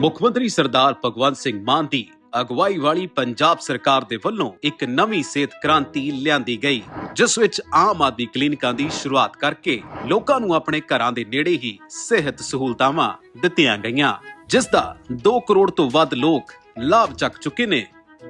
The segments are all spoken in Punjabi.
ਮੁੱਖ ਮੰਤਰੀ ਸਰਦਾਰ ਭਗਵੰਤ ਸਿੰਘ ਮਾਨ ਦੀ ਅਗਵਾਈ ਵਾਲੀ ਪੰਜਾਬ ਸਰਕਾਰ ਦੇ ਵੱਲੋਂ ਇੱਕ ਨਵੀਂ ਸਿਹਤ ਕ੍ਰਾਂਤੀ ਲਿਆਂਦੀ ਗਈ, ਜਿਸ ਵਿੱਚ ਆਮ ਆਦਮੀ ਕਲੀਨਿਕਾਂ ਦੀ ਸ਼ੁਰੂਆਤ ਕਰਕੇ ਲੋਕਾਂ ਨੂੰ ਆਪਣੇ ਘਰਾਂ ਦੇ ਨੇੜੇ ਹੀ ਸਿਹਤ ਸਹੂਲਤਾਵਾਂ ਦਿੱਤੀਆਂ ਗਈਆਂ, ਜਿਸ ਦਾ 2 ਕਰੋੜ ਤੋਂ ਵੱਧ ਲੋਕ ਲਾਭ ਚੱਕ ਚੁੱਕੇ ਨੇ।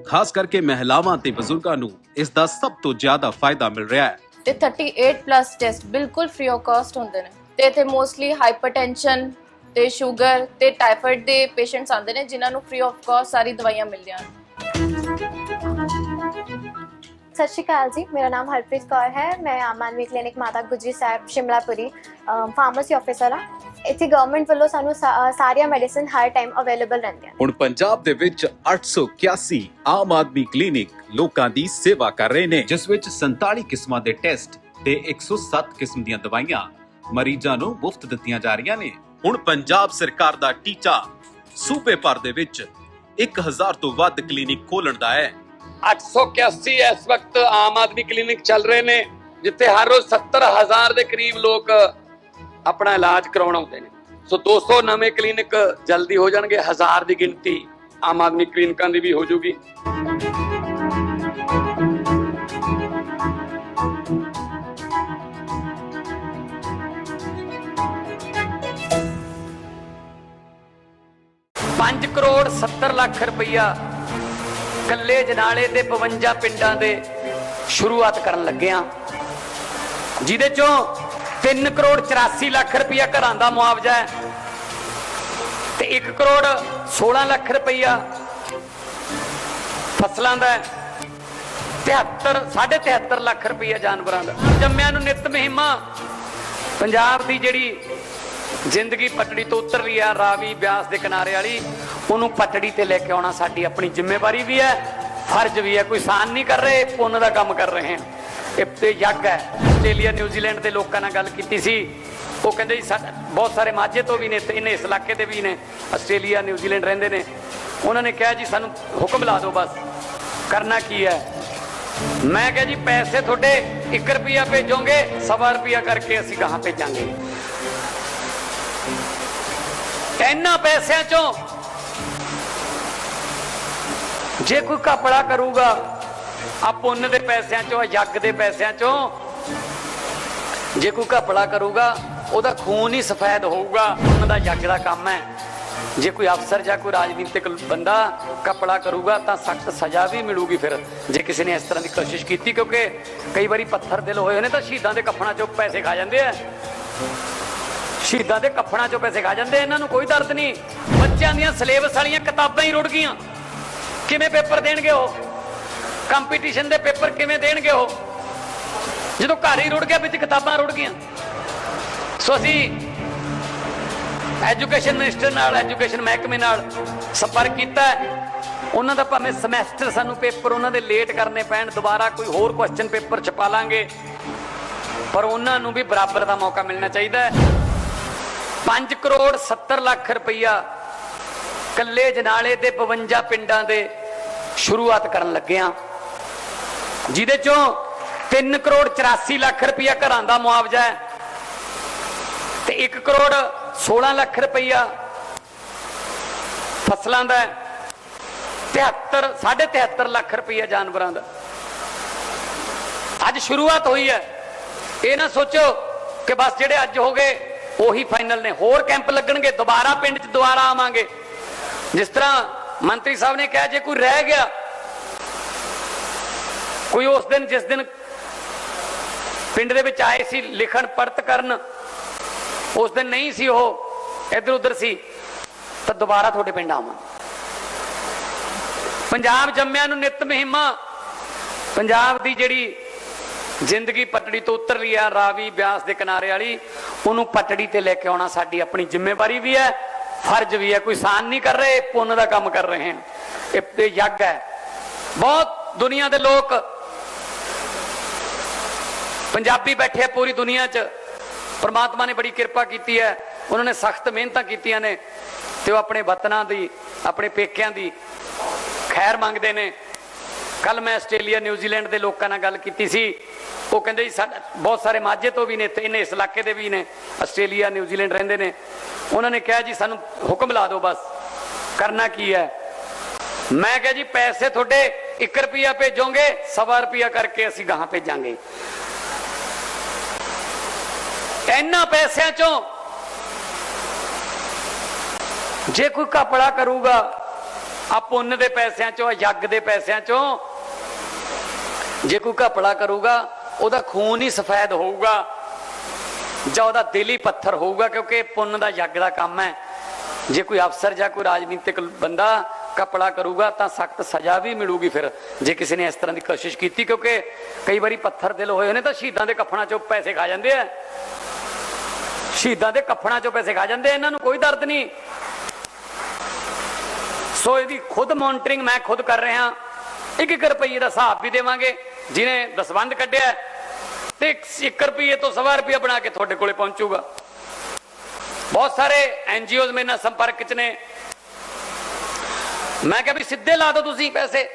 ਖਾਸ ਕਰਕੇ ਮਹਿਲਾਵਾਂ ਤੇ ਬਜ਼ੁਰਗਾਂ ਨੂੰ ਇਸ ਦਾ ਸਭ ਤੋਂ ਜ਼ਿਆਦਾ ਫਾਇਦਾ ਮਿਲ ਰਿਹਾ ਹੈ। ਤੇ 38 ਪਲੱਸ ਟੈਸਟ ਬਿਲਕੁਲ ਫ੍ਰੀ ਆਫ ਕਾਸਟ ਹੁੰਦੇ ਨੇ। ਤੇ ਇੱਥੇ ਮੋਸਟਲੀ ਹਾਈਪਰਟੈਂਸ਼ਨ ਤੇ ਸ਼ੂਗਰ ਤੇ ਟਾਈਫਾਇਡ ਦੇ ਪੇਸ਼ੈਂਟਸ ਆਉਂਦੇ ਨੇ ਜਿਨ੍ਹਾਂ ਨੂੰ ਫ੍ਰੀ ਆਫ ਕਾਸਟ ਸਾਰੀ ਦਵਾਈਆਂ ਮਿਲਦੀਆਂ ਹਨ। ਸਤਿ ਸ਼੍ਰੀ ਅਕਾਲ ਜੀ ਮੇਰਾ ਨਾਮ ਹਰਪ੍ਰੀਤ ਕੌਰ ਹੈ। ਮੈਂ Aam Aadmi clinic Mata Gujri Sahib Shimlapuri pharmacy officer ਹਾਂ। ਇੱਥੇ ਗਵਰਨਮੈਂਟ ਵੱਲੋਂ ਸਾਨੂੰ ਸਾਰੀਆਂ ਮੈਡੀਸਿਨ ਹਰ ਟਾਈਮ ਅਵੇਲੇਬਲ ਰਹਿੰਦੀਆਂ ਹੁਣ ਪੰਜਾਬ ਦੇ ਵਿੱਚ 881 ਆਮ ਆਦਮੀ ਕਲੀਨਿਕ ਲੋਕਾਂ ਦੀ ਸੇਵਾ ਕਰ ਰਹੇ ਨੇ। ਜਿਸ ਵਿੱਚ 47 ਕਿਸਮਾਂ ਦੇ ਟੈਸਟ ਤੇ 107 ਕਿਸਮ ਦੀਆਂ ਦਵਾਈਆਂ ਮਰੀਜ਼ਾਂ ਨੂੰ ਮੁਫਤ ਦਿੱਤੀਆਂ ਜਾ ਰਹੀਆਂ ਨੇ। ਹੁਣ ਪੰਜਾਬ ਸਰਕਾਰ ਦਾ ਟੀਚਾ ਸੂਬੇ ਭਰ ਦੇ ਵਿੱਚ 1000 ਤੋਂ ਵੱਧ ਕਲੀਨਿਕ ਖੋਲਣ ਦਾ ਹੈ। 881 ਇਸ ਵਕਤ ਆਮ ਆਦਮੀ ਕਲੀਨਿਕ ਚੱਲ ਰਹੇ ਨੇ, ਜਿੱਥੇ ਹਰ ਰੋਜ਼ 70000 ਦੇ ਕਰੀਬ ਲੋਕ ਆਪਣਾ ਇਲਾਜ ਕਰਾਉਣ ਆਉਂਦੇ ਨੇ। ਸੋ 200 ਨਵੇਂ ਕਲੀਨਿਕ ਜਲਦੀ ਹੋ ਜਾਣਗੇ, ਹਜ਼ਾਰ ਦੀ ਗਿਣਤੀ ਆਮ ਆਦਮੀ ਕਲੀਨਿਕਾਂ ਦੀ ਵੀ ਹੋ ਜਾਊਗੀ। ਪੰਜ ਕਰੋੜ 70 ਲੱਖ ਰੁਪਈਆ ਕੱਲੇ ਜਨਾਲੇ ਦੇ 52 ਪਿੰਡਾਂ ਦੇ ਸ਼ੁਰੂਆਤ ਕਰਨ ਲੱਗੇ ਆ ਜਿਹਦੇ ਚੋਂ 3 ਕਰੋੜ 84 ਲੱਖ ਰੁਪਈਆ ਘਰਾਂ ਦਾ ਮੁਆਵਜ਼ਾ ਹੈ ਤੇ 1 ਕਰੋੜ 16 ਲੱਖ ਰੁਪਈਆ ਫਸਲਾਂ ਦਾ ਹੈ। 73 73 ਲੱਖ ਰੁਪਈਆ ਜਾਨਵਰਾਂ ਦਾ। ਜੰਮਿਆਂ ਨੂੰ ਨਿਤ ਮਹਿਮਾ ਪੰਜਾਬ ਦੀ ਜਿਹੜੀ ਜ਼ਿੰਦਗੀ ਪਟੜੀ ਤੋਂ ਉਤਰ ਰਹੀ ਆ ਰਾਵੀ ਬਿਆਸ ਦੇ ਕਿਨਾਰੇ ਵਾਲੀ। ਉਹਨੂੰ ਪਟੜੀ ਤੇ ਲੈ ਕੇ ਆਉਣਾ ਸਾਡੀ ਆਪਣੀ ਜ਼ਿੰਮੇਵਾਰੀ ਵੀ ਹੈ। ਫਰਜ਼ ਵੀ ਹੈ, ਕੋਈ ਸਾਨ ਨਹੀਂ ਕਰ ਰਹੇ, ਪੁੰਨ ਦਾ ਕੰਮ ਕਰ ਰਹੇ ਹਾਂ ਇਹ ਤੇ ਯੱਗ ਹੈ। ਆਸਟ੍ਰੇਲੀਆ, ਨਿਊਜ਼ੀਲੈਂਡ ਦੇ ਲੋਕਾਂ ਨਾਲ ਗੱਲ ਕੀਤੀ ਸੀ। ਉਹ ਕਹਿੰਦੇ ਜੀ ਬਹੁਤ ਸਾਰੇ ਮਾਝੇ ਤੋਂ ਵੀ ਨੇ ਤੇ ਇਹਨੇ ਇਸ ਇਲਾਕੇ ਦੇ ਵੀ ਨੇ। ਆਸਟ੍ਰੇਲੀਆ, ਨਿਊਜ਼ੀਲੈਂਡ ਰਹਿੰਦੇ ਨੇ। ਉਹਨਾਂ ਨੇ ਕਿਹਾ ਜੀ, ਸਾਨੂੰ ਹੁਕਮ ਲਾ ਦਿਓ ਬਸ। ਕਰਨਾ ਕੀ ਹੈ? ਮੈਂ ਕਿਹਾ ਜੀ, ਪੈਸੇ ਤੁਹਾਡੇ 1 ਰੁਪਿਆ ਭੇਜੋਗੇ, ਸਵਾ ਰੁਪਿਆ ਕਰਕੇ ਅਸੀਂ ਕਹਾਂ ਭੇਜਾਂਗੇ। ਇਹਨਾਂ ਪੈਸਿਆਂ ਚੋਂ ਜੇ ਕੋਈ ਕਪੜਾ ਕਰੂਗਾ ਆ ਪੁੰਨ ਦੇ ਪੈਸਿਆਂ ਚੋਂ ਯੱਗ ਦੇ ਪੈਸਿਆਂ ਚੋਂ, ਜੇ ਕੋਈ ਕਪੜਾ ਕਰੂਗਾ, ਉਹਦਾ ਖੂਨ ਹੀ ਸਫੈਦ ਹੋਊਗਾ ਉਹਨਾਂ ਦਾ ਯੱਗ ਦਾ ਕੰਮ ਹੈ। ਜੇ ਕੋਈ ਅਫਸਰ ਜਾਂ ਕੋਈ ਰਾਜਨੀਤਿਕ ਬੰਦਾ ਕਪੜਾ ਕਰੂਗਾ, ਤਾਂ ਸਖਤ ਸਜ਼ਾ ਵੀ ਮਿਲੂਗੀ ਫਿਰ। ਜੇ ਕਿਸੇ ਨੇ ਇਸ ਤਰ੍ਹਾਂ ਦੀ ਕੋਸ਼ਿਸ਼ ਕੀਤੀ, ਕਿਉਂਕਿ ਕਈ ਵਾਰੀ ਪੱਥਰ ਦਿਲ ਹੋਏ ਨੇ, ਤਾਂ ਸ਼ਹੀਦਾਂ ਦੇ ਕਫਨਾਂ ਚੋਂ ਪੈਸੇ ਖਾ ਜਾਂਦੇ ਆ। ਸ਼ਹੀਦਾਂ ਦੇ ਕਫਨਾਂ ਚੋਂ ਪੈਸੇ ਖਾ ਜਾਂਦੇ, ਇਹਨਾਂ ਨੂੰ ਕੋਈ ਦਰਦ ਨਹੀਂ। ਬੱਚਿਆਂ ਦੀਆਂ ਸਿਲੇਬਸ ਵਾਲੀਆਂ ਕਿਤਾਬਾਂ ਹੀ ਰੁੜ ਗਈਆਂ। ਕਿਵੇਂ ਪੇਪਰ ਦੇਣਗੇ ਉਹ? ਕੰਪੀਟੀਸ਼ਨ ਦੇ ਪੇਪਰ ਕਿਵੇਂ ਦੇਣਗੇ ਉਹ? ਜਦੋਂ ਘਰ ਹੀ ਰੁੜ ਗਿਆ, ਵਿੱਚ ਕਿਤਾਬਾਂ ਰੁੜ ਗਈਆਂ। ਸੋ ਅਸੀਂ ਐਜੂਕੇਸ਼ਨ ਮਿਨਿਸਟਰ ਨਾਲ, ਐਜੂਕੇਸ਼ਨ ਮਹਿਕਮੇ ਨਾਲ ਸੰਪਰਕ ਕੀਤਾ ਉਹਨਾਂ ਦਾ ਭਾਵੇਂ ਸਮੈਸਟਰ ਸਾਨੂੰ ਪੇਪਰ ਉਹਨਾਂ ਦੇ ਲੇਟ ਕਰਨੇ ਪੈਣ, ਦੁਬਾਰਾ ਕੋਈ ਹੋਰ ਕੁਐਸਚਨ ਪੇਪਰ ਛਪਾ ਲਾਂਗੇ। ਪਰ ਉਹਨਾਂ ਨੂੰ ਵੀ ਬਰਾਬਰ ਦਾ ਮੌਕਾ ਮਿਲਣਾ ਚਾਹੀਦਾ ਹੈ। 5 ਕਰੋੜ 70 ਲੱਖ ਰੁਪਈਆ ਕੱਲੇ ਜਨਾਲੇ ਦੇ 52 ਪਿੰਡਾਂ ਦੇ ਸ਼ੁਰੂਆਤ ਕਰਨ ਲੱਗਿਆ ਜਿਹਦੇ ਚੋਂ 3 ਕਰੋੜ 84 ਲੱਖ ਰੁਪਈਆ ਘਰਾਂ ਦਾ ਮੁਆਵਜ਼ਾ ਹੈ ਤੇ 1 ਕਰੋੜ 16 ਲੱਖ ਰੁਪਈਆ ਫਸਲਾਂ ਦਾ ਹੈ। 73 73 ਲੱਖ ਰੁਪਈਆ ਜਾਨਵਰਾਂ ਦਾ। ਅੱਜ ਸ਼ੁਰੂਆਤ ਹੋਈ ਹੈ। ਇਹ ਨਾ ਸੋਚੋ ਕਿ ਬਸ ਜਿਹੜੇ ਅੱਜ ਹੋ ਗਏ ਉਹੀ ਫਾਈਨਲ ਨੇ। ਹੋਰ ਕੈਂਪ ਲੱਗਣਗੇ। ਦੁਬਾਰਾ ਪਿੰਡ 'ਚ ਦੁਬਾਰਾ ਆਵਾਂਗੇ। ਜਿਸ ਤਰ੍ਹਾਂ ਮੰਤਰੀ ਸਾਹਿਬ ਨੇ ਕਿਹਾ, ਜੇ ਕੋਈ ਰਹਿ ਗਿਆ, ਕੋਈ ਉਸ ਦਿਨ, ਜਿਸ ਦਿਨ ਪਿੰਡ ਦੇ ਵਿੱਚ ਆਏ ਸੀ, ਲਿਖਣ ਪੜਤ ਕਰਨ, ਉਸ ਦਿਨ ਨਹੀਂ ਸੀ ਉਹ, ਇੱਧਰ ਉੱਧਰ ਸੀ, ਤਾਂ ਦੁਬਾਰਾ ਤੁਹਾਡੇ ਪਿੰਡ ਆਵਾਂ। ਪੰਜਾਬ ਜੰਮਿਆਂ ਨੂੰ ਨਿਤ ਮਹਿਮਾ, ਪੰਜਾਬ ਦੀ ਜਿਹੜੀ ਜ਼ਿੰਦਗੀ ਪਟੜੀ ਤੋਂ ਉਤਰ ਰਹੀ ਆ ਰਾਵੀ ਬਿਆਸ ਦੇ ਕਿਨਾਰੇ ਵਾਲੀ। ਉਹਨੂੰ ਪਟੜੀ ਤੇ ਲੈ ਕੇ ਆਉਣਾ ਸਾਡੀ ਆਪਣੀ ਜ਼ਿੰਮੇਵਾਰੀ ਵੀ ਹੈ। ਫਰਜ਼ ਵੀ ਹੈ, ਕੋਈ ਸਾਨ ਨਹੀਂ ਕਰ ਰਹੇ, ਪੁੰਨ ਦਾ ਕੰਮ ਕਰ ਰਹੇ ਹਾਂ ਇਹ ਤੇ ਯੱਗ ਹੈ। ਬਹੁਤ ਦੁਨੀਆ ਦੇ ਲੋਕ ਪੰਜਾਬੀ ਬੈਠੇ ਆ ਪੂਰੀ ਦੁਨੀਆ 'ਚ। ਪਰਮਾਤਮਾ ਨੇ ਬੜੀ ਕਿਰਪਾ ਕੀਤੀ ਹੈ। ਉਹਨਾਂ ਨੇ ਸਖਤ ਮਿਹਨਤਾਂ ਕੀਤੀਆਂ ਨੇ ਤੇ ਉਹ ਆਪਣੇ ਵਤਨਾਂ ਦੀ, ਆਪਣੇ ਪੇਕਿਆਂ ਦੀ ਖੈਰ ਮੰਗਦੇ ਨੇ। ਕੱਲ ਮੈਂ ਆਸਟ੍ਰੇਲੀਆ ਨਿਊਜ਼ੀਲੈਂਡ ਦੇ ਲੋਕਾਂ ਨਾਲ ਗੱਲ ਕੀਤੀ ਸੀ। ਉਹ ਕਹਿੰਦੇ ਜੀ, ਸਾਡਾ ਬਹੁਤ ਸਾਰੇ ਮਾਝੇ ਤੋਂ ਵੀ ਨੇ ਤੇ ਇਹਨੇ ਇਸ ਇਲਾਕੇ ਦੇ ਵੀ ਨੇ, ਆਸਟ੍ਰੇਲੀਆ ਨਿਊਜ਼ੀਲੈਂਡ ਰਹਿੰਦੇ ਨੇ। ਉਹਨਾਂ ਨੇ ਕਿਹਾ ਜੀ, ਸਾਨੂੰ ਹੁਕਮ ਲਾ ਦਿਓ ਬਸ, ਕਰਨਾ ਕੀ ਹੈ? ਮੈਂ ਕਿਹਾ ਜੀ, ਪੈਸੇ ਤੁਹਾਡੇ 1 ਰੁਪਿਆ ਭੇਜੋਗੇ, ਸਵਾ ਰੁਪਿਆ ਕਰਕੇ ਅਸੀਂ ਗਾਹਾਂ ਭੇਜਾਂਗੇ। ਇਹਨਾਂ ਪੈਸਿਆਂ ਚੋਂ ਜੇ ਕੋਈ ਕਪੜਾ ਕਰੂਗਾ ਆ ਪੁੰਨ ਦੇ ਪੈਸਿਆਂ ਚੋਂ ਆ ਯੱਗ ਦੇ ਪੈਸਿਆਂ ਚੋਂ ਜੇ ਕੋਈ ਘਪਲਾ ਕਰੂਗਾ, ਉਹਦਾ ਖੂਨ ਹੀ ਸਫੈਦ ਹੋਊਗਾ ਜਾਂ ਉਹਦਾ ਦਿਲ ਹੀ ਪੱਥਰ ਹੋਊਗਾ, ਕਿਉਂਕਿ ਪੁੰਨ ਦਾ ਯੱਗ ਦਾ ਕੰਮ ਹੈ। ਜੇ ਕੋਈ ਅਫਸਰ ਜਾਂ ਕੋਈ ਰਾਜਨੀਤਿਕ ਬੰਦਾ ਕਪੜਾ ਕਰੂਗਾ, ਤਾਂ ਸਖਤ ਸਜ਼ਾ ਵੀ ਮਿਲੂਗੀ ਫਿਰ, ਜੇ ਕਿਸੇ ਨੇ ਇਸ ਤਰ੍ਹਾਂ ਦੀ ਕੋਸ਼ਿਸ਼ ਕੀਤੀ, ਕਿਉਂਕਿ ਕਈ ਵਾਰੀ ਪੱਥਰ ਦਿਲ ਹੋਏ ਨੇ ਤਾਂ ਸ਼ਹੀਦਾਂ ਦੇ ਕਫਨਾਂ ਚੋਂ ਪੈਸੇ ਖਾ ਜਾਂਦੇ ਆ। ਸ਼ਹੀਦਾਂ ਦੇ ਕਫਨਾਂ ਚੋਂ ਪੈਸੇ ਖਾ ਜਾਂਦੇ ਇਹਨਾਂ ਨੂੰ ਕੋਈ ਦਰਦ ਨਹੀਂ। ਸੋ ਇਹਦੀ ਖੁਦ ਮੋਨਿਟਰਿੰਗ ਮੈਂ ਖੁਦ ਕਰ ਰਿਹਾ। ਇੱਕ ਇੱਕ ਰੁਪਏ ਦਾ ਹਿਸਾਬ ਵੀ ਦੇਵਾਂਗੇ। ਜਿਹਨੇ ਦਸਵੰਦ ਕੱਢਿਆ ਹੈ, ਤੇ 1 ਰੁਪਏ ਤੋਂ ਸਵਾ ਰੁਪਏ ਬਣਾ ਕੇ ਤੁਹਾਡੇ ਕੋਲੇ ਪਹੁੰਚੂਗਾ। ਬਹੁਤ ਸਾਰੇ ਐਨ ਐਨਜੀਓਜ਼ ਮੇਰੇ ਨਾਲ ਸੰਪਰਕ ਚ ਨੇ। ਮੈਂ ਕਿਹਾ ਵੀ ਸਿੱਧੇ ਲਾ ਦਿਓ ਤੁਸੀਂ ਪੈਸੇ।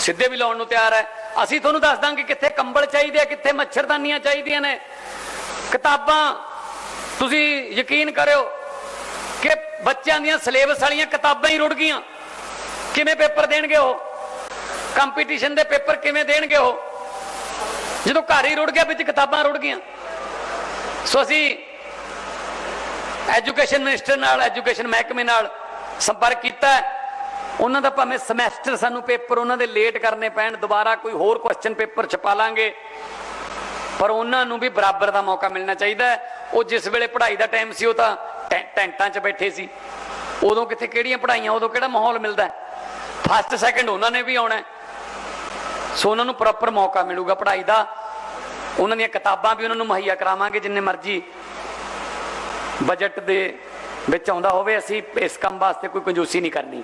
ਸਿੱਧੇ ਵੀ ਲਾਉਣ ਨੂੰ ਤਿਆਰ ਹੈ। ਅਸੀਂ ਤੁਹਾਨੂੰ ਦੱਸ ਦਾਂਗੇ ਕਿੱਥੇ ਕੰਬਲ ਚਾਹੀਦੇ ਆ ਕਿੱਥੇ ਮੱਛਰਦਾਨੀਆਂ ਚਾਹੀਦੀਆਂ ਨੇ। ਕਿਤਾਬਾਂ ਤੁਸੀਂ ਯਕੀਨ ਕਰਿਓ ਕਿ ਬੱਚਿਆਂ ਦੀਆਂ ਸਿਲੇਬਸ ਵਾਲੀਆਂ ਕਿਤਾਬਾਂ ਹੀ ਰੁੜ ਗਈਆਂ। ਕਿਵੇਂ ਪੇਪਰ ਦੇਣਗੇ ਉਹ? ਕੰਪੀਟੀਸ਼ਨ ਦੇ ਪੇਪਰ ਕਿਵੇਂ ਦੇਣਗੇ ਉਹ? ਜਦੋਂ ਘਰ ਹੀ ਰੁੜ ਗਿਆ, ਵਿੱਚ ਕਿਤਾਬਾਂ ਰੁੜ ਗਈਆਂ। ਸੋ ਅਸੀਂ ਐਜੂਕੇਸ਼ਨ ਮਿਨਿਸਟਰ ਨਾਲ ਐਜੂਕੇਸ਼ਨ ਮਹਿਕਮੇ ਨਾਲ ਸੰਪਰਕ ਕੀਤਾ। ਉਹਨਾਂ ਦਾ ਭਾਵੇਂ ਸਮੈਸਟਰ ਸਾਨੂੰ ਪੇਪਰ ਉਹਨਾਂ ਦੇ ਲੇਟ ਕਰਨੇ ਪੈਣ, ਦੁਬਾਰਾ ਕੋਈ ਹੋਰ ਕੁਐਸਚਨ ਪੇਪਰ ਛਪਾ ਲਾਂਗੇ। ਪਰ ਉਹਨਾਂ ਨੂੰ ਵੀ ਬਰਾਬਰ ਦਾ ਮੌਕਾ ਮਿਲਣਾ ਚਾਹੀਦਾ ਉਹ ਜਿਸ ਵੇਲੇ ਪੜ੍ਹਾਈ ਦਾ ਟਾਈਮ ਸੀ, ਉਹ ਤਾਂ ਟੈਂ- ਟੈਂਟਾਂ 'ਚ ਬੈਠੇ ਸੀ। ਉਦੋਂ ਕਿੱਥੇ ਕਿਹੜੀਆਂ ਪੜ੍ਹਾਈਆਂ, ਉਦੋਂ ਕਿਹੜਾ ਮਾਹੌਲ ਮਿਲਦਾ ਫਸਟ ਸੈਕੰਡ ਉਹਨਾਂ ਨੇ ਵੀ ਆਉਣਾ ਸੋ ਉਹਨਾਂ ਨੂੰ ਪ੍ਰੋਪਰ ਮੌਕਾ ਮਿਲੂਗਾ ਪੜ੍ਹਾਈ ਦਾ। ਉਹਨਾਂ ਦੀਆਂ ਕਿਤਾਬਾਂ ਵੀ ਉਹਨਾਂ ਨੂੰ ਮੁਹੱਈਆ ਕਰਾਵਾਂਗੇ, ਜਿੰਨੇ ਮਰਜ਼ੀ ਬਜਟ ਦੇ ਵਿੱਚ ਆਉਂਦਾ ਹੋਵੇ, ਅਸੀਂ ਇਸ ਕੰਮ ਵਾਸਤੇ ਕੋਈ ਕੰਜੂਸੀ ਨਹੀਂ ਕਰਨੀ।